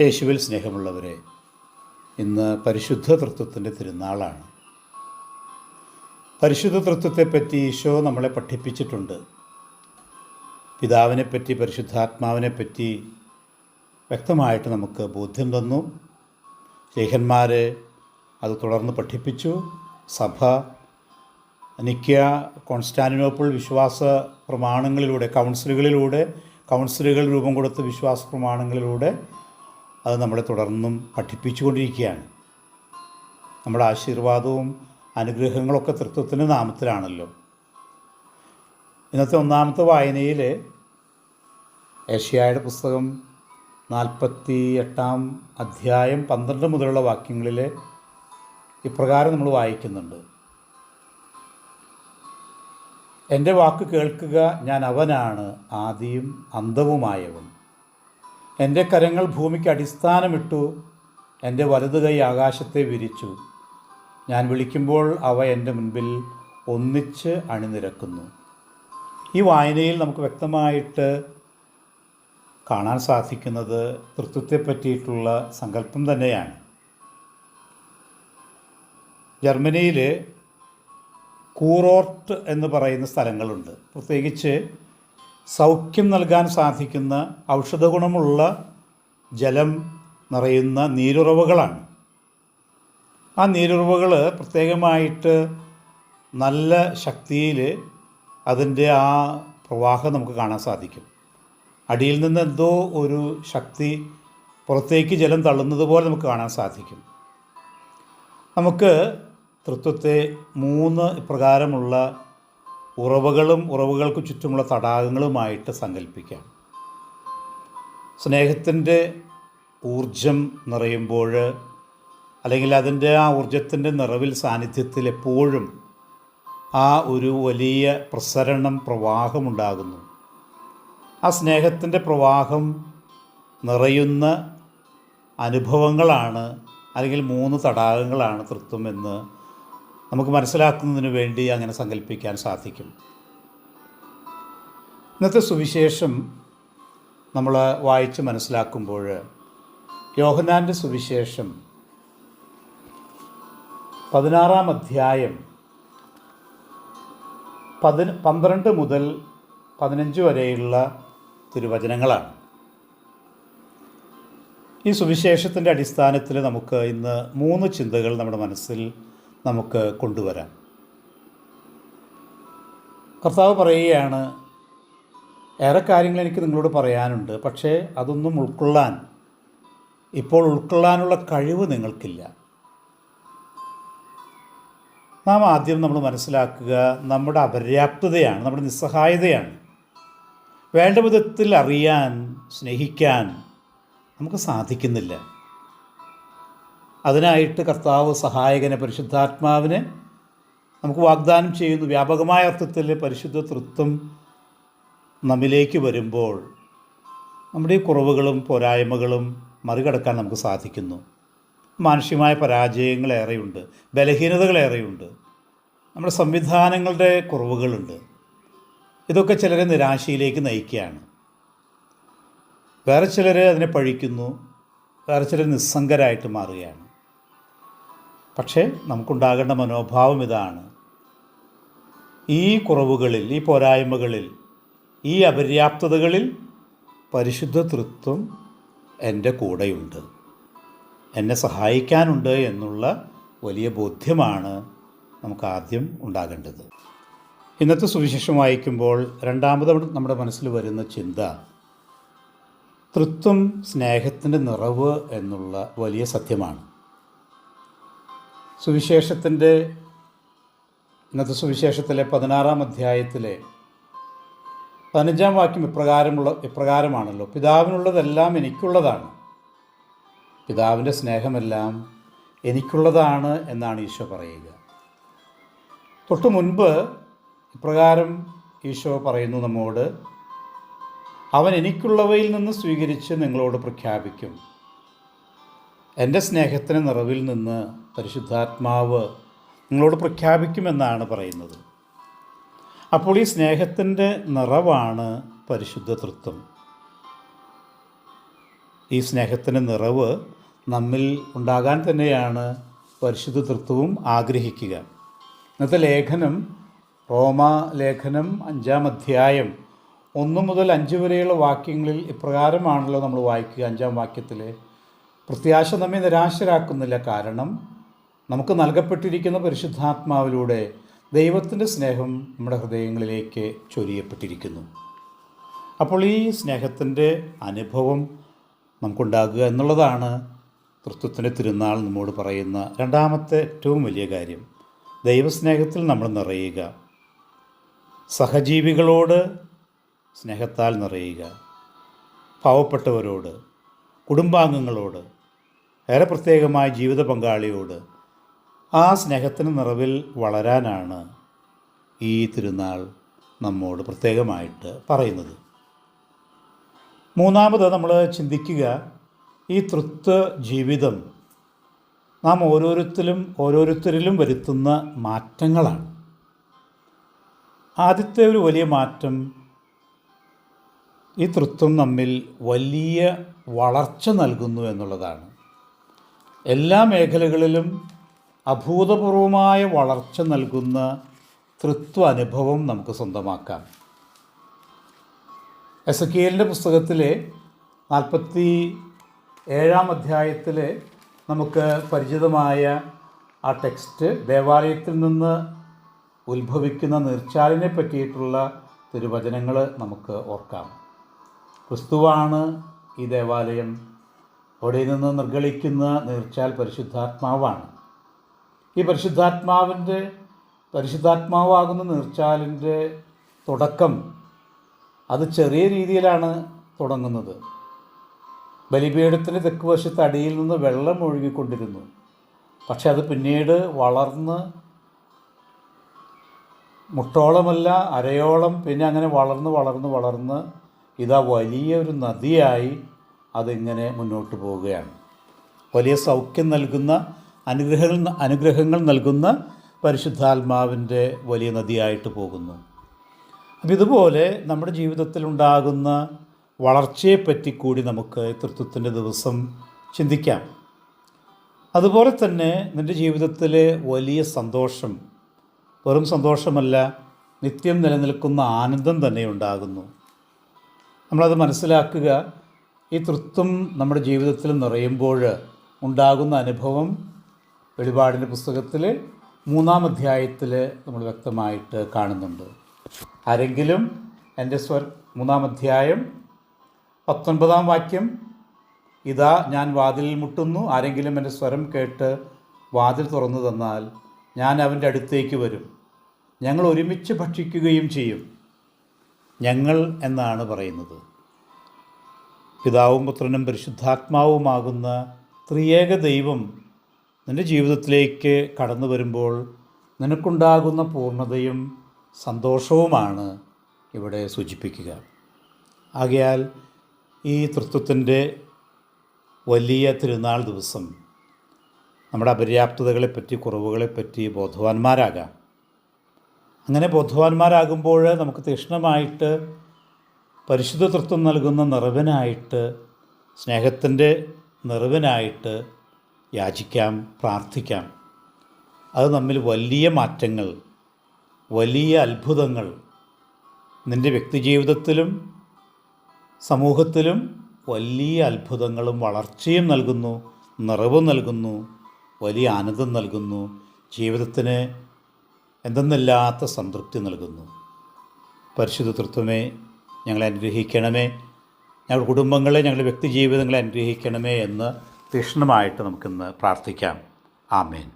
യേശുവിൽ സ്നേഹമുള്ളവരെ ഇന്ന് പരിശുദ്ധ തൃത്വത്തിന്റെ തിരുനാളാണ്. പരിശുദ്ധ തൃത്വത്തെപ്പറ്റി ഈശോ നമ്മളെ പഠിപ്പിച്ചിട്ടുണ്ട്. പിതാവിനെപ്പറ്റി പരിശുദ്ധാത്മാവിനെപ്പറ്റി വ്യക്തമായിട്ട് നമുക്ക് ബോധ്യം തന്നു. ലേഖന്മാർ അത് തുടർന്ന് പഠിപ്പിച്ചു. സഭ നിക്യ കോൺസ്റ്റാന്റിനോപ്പിൾ വിശ്വാസ പ്രമാണങ്ങളിലൂടെ കൗൺസിലുകളിലൂടെ കൗൺസിലുകൾ രൂപം കൊടുത്ത വിശ്വാസ പ്രമാണങ്ങളിലൂടെ അത് നമ്മളെ തുടർന്നും പഠിപ്പിച്ചുകൊണ്ടിരിക്കുകയാണ്. നമ്മുടെ ആശീർവാദവും അനുഗ്രഹങ്ങളൊക്കെ തൃത്വത്തിന്റെ നാമത്തിലാണല്ലോ. ഇന്നത്തെ ഒന്നാമത്തെ വായനയിൽ ഏഷ്യായുടെ പുസ്തകം നാൽപ്പത്തി എട്ടാം അധ്യായം പന്ത്രണ്ട് മുതലുള്ള വാക്യങ്ങളിൽ ഇപ്രകാരം നമ്മൾ വായിക്കുന്നുണ്ട്. എന്റെ വാക്ക് കേൾക്കുക ഞാൻ അവനാണ് ആദിയും അന്തവുമായവൻ എന്റെ കരങ്ങൾ ഭൂമിക്ക് അടിസ്ഥാനമിട്ടു എന്റെ വലതു കൈ ആകാശത്തെ വിരിച്ചു. ഞാൻ വിളിക്കുമ്പോൾ അവ എന്റെ മുൻപിൽ ഒന്നിച്ച് അണിനിരക്കുന്നു. ഈ വായനയിൽ നമുക്ക് വ്യക്തമായിട്ട് കാണാൻ സാധിക്കുന്നത് തൃത്വത്തെ പറ്റിയിട്ടുള്ള സങ്കല്പം തന്നെയാണ്. ജർമ്മനിയിൽ കൂറോർട്ട് എന്ന് പറയുന്ന സ്ഥലങ്ങളുണ്ട്. പ്രത്യേകിച്ച് സൗഖ്യം നൽകാൻ സാധിക്കുന്ന ഔഷധഗുണമുള്ള ജലം നിറയുന്ന നീരുറവുകളാണ്. ആ നീരുറവുകൾ പ്രത്യേകമായിട്ട് നല്ല ശക്തിയിൽ അതിന്റെ ആ പ്രവാഹം നമുക്ക് കാണാൻ സാധിക്കും. അടിയിൽ നിന്ന് എന്തോ ഒരു ശക്തി പുറത്തേക്ക് ജലം തള്ളുന്നത് പോലെ നമുക്ക് കാണാൻ സാധിക്കും. നമുക്ക് തൃത്വത്തെ മൂന്ന് ഇപ്രകാരമുള്ള ഉറവകളും ഉറവുകൾക്ക് ചുറ്റുമുള്ള തടാകങ്ങളുമായിട്ട് സങ്കല്പിക്കാം സ്നേഹത്തിന്റെ ഊർജം നിറയുമ്പോൾ അല്ലെങ്കിൽ അതിന്റെ ആ ഊർജത്തിന്റെ നിറവിൽ സാന്നിധ്യത്തിൽ എപ്പോഴും ആ ഒരു വലിയ പ്രസരണം പ്രവാഹമുണ്ടാകുന്നു ആ സ്നേഹത്തിന്റെ പ്രവാഹം നിറയുന്ന അനുഭവങ്ങളാണ് അല്ലെങ്കിൽ മൂന്ന് തടാകങ്ങളാണ് തൃത്വം എന്ന് നമുക്ക് മനസ്സിലാക്കുന്നതിന് വേണ്ടി അങ്ങനെ സങ്കല്പിക്കാൻ സാധിക്കും. ഇന്നത്തെ സുവിശേഷം നമ്മൾ വായിച്ച് മനസ്സിലാക്കുമ്പോൾ യോഹനാന്റെ സുവിശേഷം പതിനാറാം അധ്യായം പതിന പന്ത്രണ്ട് മുതൽ പതിനഞ്ച് വരെയുള്ള തിരുവചനങ്ങളാണ്. ഈ സുവിശേഷത്തിന്റെ അടിസ്ഥാനത്തിൽ നമുക്ക് ഇന്ന് മൂന്ന് ചിന്തകൾ നമ്മുടെ മനസ്സിൽ നമുക്ക് കൊണ്ടുവരാം. കർത്താവ് പറയുകയാണ് ഏറെ കാര്യങ്ങൾ എനിക്ക് നിങ്ങളോട് പറയാനുണ്ട് പക്ഷേ അതൊന്നും ഉൾക്കൊള്ളാൻ ഇപ്പോൾ ഉൾക്കൊള്ളാനുള്ള കഴിവ് നിങ്ങൾക്കില്ല. നാം ആദ്യം നമ്മൾ മനസ്സിലാക്കുക നമ്മുടെ അപര്യാപ്തതയാണ് നമ്മുടെ നിസ്സഹായതയാണ്. വേണ്ട വിധത്തിൽ അറിയാൻ സ്നേഹിക്കാൻ നമുക്ക് സാധിക്കുന്നില്ല. അതിനായിട്ട് കർത്താവ് സഹായകനെ പരിശുദ്ധാത്മാവിനെ നമുക്ക് വാഗ്ദാനം ചെയ്യുന്നു. വ്യാപകമായ അർത്ഥത്തിൽ പരിശുദ്ധ തൃത്വം നമ്മിലേക്ക് വരുമ്പോൾ നമ്മുടെ ഈ കുറവുകളും പോരായ്മകളും മറികടക്കാൻ നമുക്ക് സാധിക്കുന്നു. മാനുഷികമായ പരാജയങ്ങളേറെയുണ്ട് ബലഹീനതകളേറെയുണ്ട് നമ്മുടെ സംവിധാനങ്ങളുടെ കുറവുകളുണ്ട്. ഇതൊക്കെ ചിലരെ നിരാശയിലേക്ക് നയിക്കുകയാണ്. വേറെ ചിലർ അതിനെ പഴിക്കുന്നു വേറെ ചിലർ നിസ്സംഗരായിട്ട് മാറുകയാണ്. പക്ഷേ നമുക്കുണ്ടാകേണ്ട മനോഭാവം ഇതാണ്. ഈ കുറവുകളിൽ ഈ പോരായ്മകളിൽ ഈ അപര്യാപ്തതകളിൽ പരിശുദ്ധ തൃത്വം എന്റെ കൂടെയുണ്ട്. എന്നെ സഹായിക്കാനുണ്ട് എന്നുള്ള വലിയ ബോധ്യമാണ് നമുക്ക് ആദ്യം ഉണ്ടാകേണ്ടത്. ഇന്നത്തെ സുവിശേഷം വായിക്കുമ്പോൾ രണ്ടാമത് നമ്മുടെ മനസ്സിൽ വരുന്ന ചിന്ത തൃത്വം സ്നേഹത്തിന്റെ നിറവ് എന്നുള്ള വലിയ സത്യമാണ്. സുവിശേഷത്തിന്റെ ഇന്നത്തെ സുവിശേഷത്തിലെ പതിനാറാം അധ്യായത്തിലെ പതിനഞ്ചാം വാക്യം ഇപ്രകാരമുള്ള ഇപ്രകാരമാണല്ലോ. പിതാവിനുള്ളതെല്ലാം എനിക്കുള്ളതാണ്. പിതാവിന്റെ സ്നേഹമെല്ലാം എനിക്കുള്ളതാണ് എന്നാണ് ഈശോ പറയുക. തൊട്ടു മുൻപ് ഇപ്രകാരം ഈശോ പറയുന്നു നമ്മോട് അവൻ എനിക്കുള്ളവയിൽ നിന്ന് സ്വീകരിച്ച് നിങ്ങളോട് പ്രഖ്യാപിക്കും. എന്റെ സ്നേഹത്തിന് നിറവിൽ നിന്ന് പരിശുദ്ധാത്മാവ് നിങ്ങളോട് പ്രഖ്യാപിക്കുമെന്നാണ് പറയുന്നത്. അപ്പോൾ ഈ സ്നേഹത്തിന്റെ നിറവാണ് പരിശുദ്ധ തൃത്വം. ഈ സ്നേഹത്തിന്റെ നിറവ് നമ്മിൽ ഉണ്ടാകാൻ തന്നെയാണ് പരിശുദ്ധ തൃത്വവും ആഗ്രഹിക്കുക. ഇന്നത്തെ ലേഖനം റോമ ലേഖനം അഞ്ചാം അധ്യായം ഒന്ന് മുതൽ അഞ്ച് വരെയുള്ള വാക്യങ്ങളിൽ ഇപ്രകാരമാണല്ലോ നമ്മൾ വായിക്കുക അഞ്ചാം വാക്യത്തിൽ പ്രത്യാശ നമ്മെ നിരാശരാക്കുന്നില്ല. കാരണം നമുക്ക് നൽകപ്പെട്ടിരിക്കുന്ന പരിശുദ്ധാത്മാവിലൂടെ ദൈവത്തിന്റെ സ്നേഹം നമ്മുടെ ഹൃദയങ്ങളിലേക്ക് ചൊരിയപ്പെട്ടിരിക്കുന്നു. അപ്പോൾ ഈ സ്നേഹത്തിന്റെ അനുഭവം നമുക്കുണ്ടാകുക എന്നുള്ളതാണ് തൃത്വത്തിന്റെ തിരുനാൾ നമ്മോട് പറയുന്ന രണ്ടാമത്തെ ഏറ്റവും വലിയ കാര്യം. ദൈവസ്നേഹത്തിൽ നമ്മൾ നിറയുക. സഹജീവികളോട് സ്നേഹത്താൽ നിറയുക. പാവപ്പെട്ടവരോട് കുടുംബാംഗങ്ങളോട് ഏറെ പ്രത്യേകമായ ജീവിത പങ്കാളിയോട് ആ സ്നേഹത്തിന് നിറവിൽ വളരാനാണ് ഈ തിരുനാൾ നമ്മോട് പ്രത്യേകമായിട്ട് പറയുന്നത്. മൂന്നാമത് നമ്മൾ ചിന്തിക്കുക ഈ തൃത്വ ജീവിതം നാം ഓരോരുത്തരും ഓരോരുത്തരിലും വരുത്തുന്ന മാറ്റങ്ങളാണ്. ആദ്യത്തെ ഒരു വലിയ മാറ്റം ഈ തൃത്വം നമ്മിൽ വലിയ വളർച്ച നൽകുന്നു എന്നുള്ളതാണ്. എല്ലാ മേഖലകളിലും അഭൂതപൂർവമായ വളർച്ച നൽകുന്ന തൃത്വ അനുഭവം നമുക്ക് സ്വന്തമാക്കാം. എസ് കെ എല്ലിന്റെ പുസ്തകത്തിലെ നാൽപ്പത്തി ഏഴാം അധ്യായത്തിൽ നമുക്ക് പരിചിതമായ ആ ടെക്സ്റ്റ് ദേവാലയത്തിൽ നിന്ന് ഉത്ഭവിക്കുന്ന നീർച്ചാലിനെ പറ്റിയിട്ടുള്ള തിരുവചനങ്ങൾ നമുക്ക് ഓർക്കാം. ക്രിസ്തുവാണ് ഈ ദേവാലയം. അവിടെ നിന്ന് നിർഗളിക്കുന്ന നീർച്ചാൽ പരിശുദ്ധാത്മാവാണ്. ഈ പരിശുദ്ധാത്മാവിന്റെ പരിശുദ്ധാത്മാവാകുന്ന നീർച്ചാലിന്റെ തുടക്കം അത് ചെറിയ രീതിയിലാണ് തുടങ്ങുന്നത്. ബലിപീഠത്തിന്റെ തെക്ക് വശത്ത് അടിയിൽ നിന്ന് വെള്ളം ഒഴുകിക്കൊണ്ടിരുന്നു. പക്ഷെ അത് പിന്നീട് വളർന്ന് മുട്ടോളമല്ല അരയോളം പിന്നെ അങ്ങനെ വളർന്ന് വളർന്ന് വളർന്ന് ഇതാ വലിയ ഒരു നദിയായി അതിങ്ങനെ മുന്നോട്ട് പോവുകയാണ്. വലിയ സൗഖ്യം നൽകുന്ന അനുഗ്രഹങ്ങൾ അനുഗ്രഹങ്ങൾ നൽകുന്ന പരിശുദ്ധാത്മാവിന്റെ വലിയ നദിയായിട്ട് പോകുന്നു. അപ്പം ഇതുപോലെ നമ്മുടെ ജീവിതത്തിൽ ഉണ്ടാകുന്ന വളർച്ചയെപ്പറ്റി കൂടി നമുക്ക് തൃത്വത്തിന്റെ ദിവസം ചിന്തിക്കാം. അതുപോലെ തന്നെ നിന്റെ ജീവിതത്തിൽ വലിയ സന്തോഷം വെറും സന്തോഷമല്ല നിത്യം നിലനിൽക്കുന്ന ആനന്ദം തന്നെ ഉണ്ടാകുന്നു. നമ്മളത് മനസ്സിലാക്കുക ഈ തൃത്വം നമ്മുടെ ജീവിതത്തിൽ നിറയുമ്പോൾ ഉണ്ടാകുന്ന അനുഭവം വെളിപാടിന്റെ പുസ്തകത്തിൽ മൂന്നാം അധ്യായത്തിൽ നമ്മൾ വ്യക്തമായിട്ട് കാണുന്നുണ്ട്. ആരെങ്കിലും എന്റെ സ്വർ മൂന്നാം അധ്യായം പത്തൊൻപതാം വാക്യം ഇതാ ഞാൻ വാതിലിൽ മുട്ടുന്നു ആരെങ്കിലും എന്റെ സ്വരം കേട്ട് വാതിൽ തുറന്നു തന്നാൽ ഞാൻ അവന്റെ അടുത്തേക്ക് വരും. ഞങ്ങൾ ഒരുമിച്ച് ഭക്ഷിക്കുകയും ചെയ്യും. ഞങ്ങൾ എന്നാണ് പറയുന്നത്. പിതാവും പുത്രനും പരിശുദ്ധാത്മാവുമാകുന്ന ത്രിയേക ദൈവം നിന്റെ ജീവിതത്തിലേക്ക് കടന്നു വരുമ്പോൾ നിനക്കുണ്ടാകുന്ന പൂർണതയും സന്തോഷവുമാണ് ഇവിടെ സൂചിപ്പിക്കുക. ആകയാൽ ഈ തൃത്വത്തിന്റെ വലിയ തിരുനാൾ ദിവസം നമ്മുടെ അപര്യാപ്തതകളെപ്പറ്റി കുറവുകളെപ്പറ്റി ബോധവാന്മാരാകാം. അങ്ങനെ ബോധവാന്മാരാകുമ്പോൾ നമുക്ക് തീക്ഷ്ണമായിട്ട് പരിശുദ്ധ തൃത്വം നൽകുന്ന നിറവിനായിട്ട് സ്നേഹത്തിന്റെ നിറവിനായിട്ട് യാചിക്കാം പ്രാർത്ഥിക്കാം. അത് നമ്മിൽ വലിയ മാറ്റങ്ങൾ വലിയ അത്ഭുതങ്ങൾ നിന്റെ വ്യക്തിജീവിതത്തിലും സമൂഹത്തിലും വലിയ അത്ഭുതങ്ങളും വളർച്ചയും നൽകുന്നു നിറവ് നൽകുന്നു വലിയ ആനന്ദം നൽകുന്നു ജീവിതത്തിന് എന്തെന്നില്ലാത്ത സംതൃപ്തി നൽകുന്നു. പരിശുദ്ധ തൃത്വമേ ഞങ്ങളെ അനുഗ്രഹിക്കണമേ. ഞങ്ങളുടെ കുടുംബങ്ങളെ ഞങ്ങളുടെ വ്യക്തി ജീവിതങ്ങളെ അനുഗ്രഹിക്കണമേ എന്ന് തീക്ഷ്ണമായിട്ട് നമുക്കിന്ന് പ്രാർത്ഥിക്കാം. ആമേൻ.